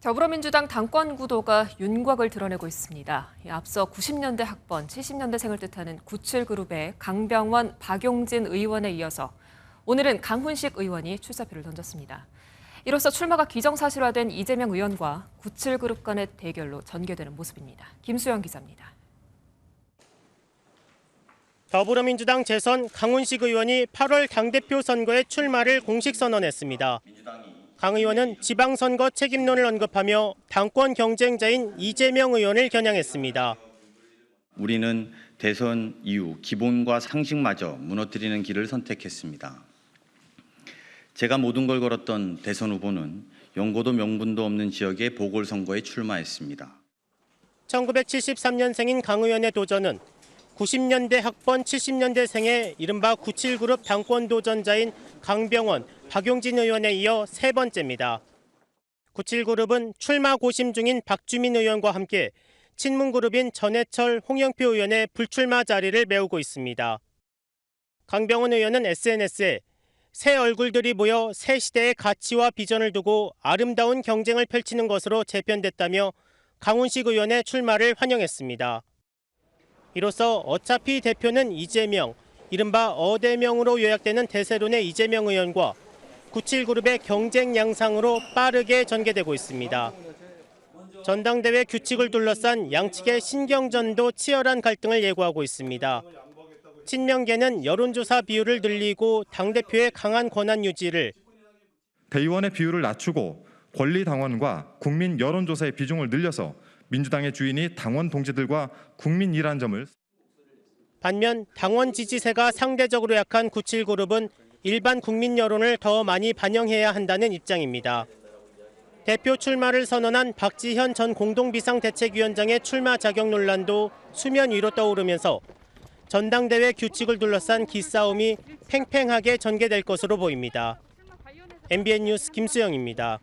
더불어민주당 당권 구도가 윤곽을 드러내고 있습니다. 이 앞서 90년대 학번, 70년대생을 뜻하는 97그룹의 강병원, 박용진 의원에 이어서 오늘은 강훈식 의원이 출사표를 던졌습니다. 이로써 출마가 기정사실화된 이재명 의원과 97그룹 간의 대결로 전개되는 모습입니다. 김수영 기자입니다. 더불어민주당 재선 강훈식 의원이 8월 당대표 선거에 출마를 공식 선언했습니다. 강 의원은 지방선거 책임론을 언급하며 당권 경쟁자인 이재명 의원을 겨냥했습니다. 우리는 대선 이후 기본과 상식마저 무너뜨리는 길을 선택했습니다. 제가 모든 걸 걸었던 대선 후보는 연고도 명분도 없는 지역의 보궐선거에 출마했습니다. 1973년생인 강 의원의 도전은 90년대 학번 70년대 생의 이른바 97그룹 당권 도전자인 강병원, 박용진 의원에 이어 세 번째입니다. 97그룹은 출마 고심 중인 박주민 의원과 함께 친문그룹인 전해철, 홍영표 의원의 불출마 자리를 메우고 있습니다. 강병원 의원은 SNS에 새 얼굴들이 모여 새 시대의 가치와 비전을 두고 아름다운 경쟁을 펼치는 것으로 재편됐다며 강훈식 의원의 출마를 환영했습니다. 이로써 어차피 대표는 이재명, 이른바 어대명으로 요약되는 대세론의 이재명 의원과 97그룹의 경쟁 양상으로 빠르게 전개되고 있습니다. 전당대회 규칙을 둘러싼 양측의 신경전도 치열한 갈등을 예고하고 있습니다. 친명계는 여론조사 비율을 늘리고 당대표의 강한 권한 유지를, 대의원의 비율을 낮추고 권리 당원과 국민 여론조사의 비중을 늘려서 민주당의 주인이 당원 동지들과 국민이란 점을 반면 당원 지지세가 상대적으로 약한 97그룹은 일반 국민 여론을 더 많이 반영해야 한다는 입장입니다. 대표 출마를 선언한 박지현 전 공동비상대책위원장의 출마 자격 논란도 수면 위로 떠오르면서 전당대회 규칙을 둘러싼 기싸움이 팽팽하게 전개될 것으로 보입니다. MBN 뉴스 김수영입니다.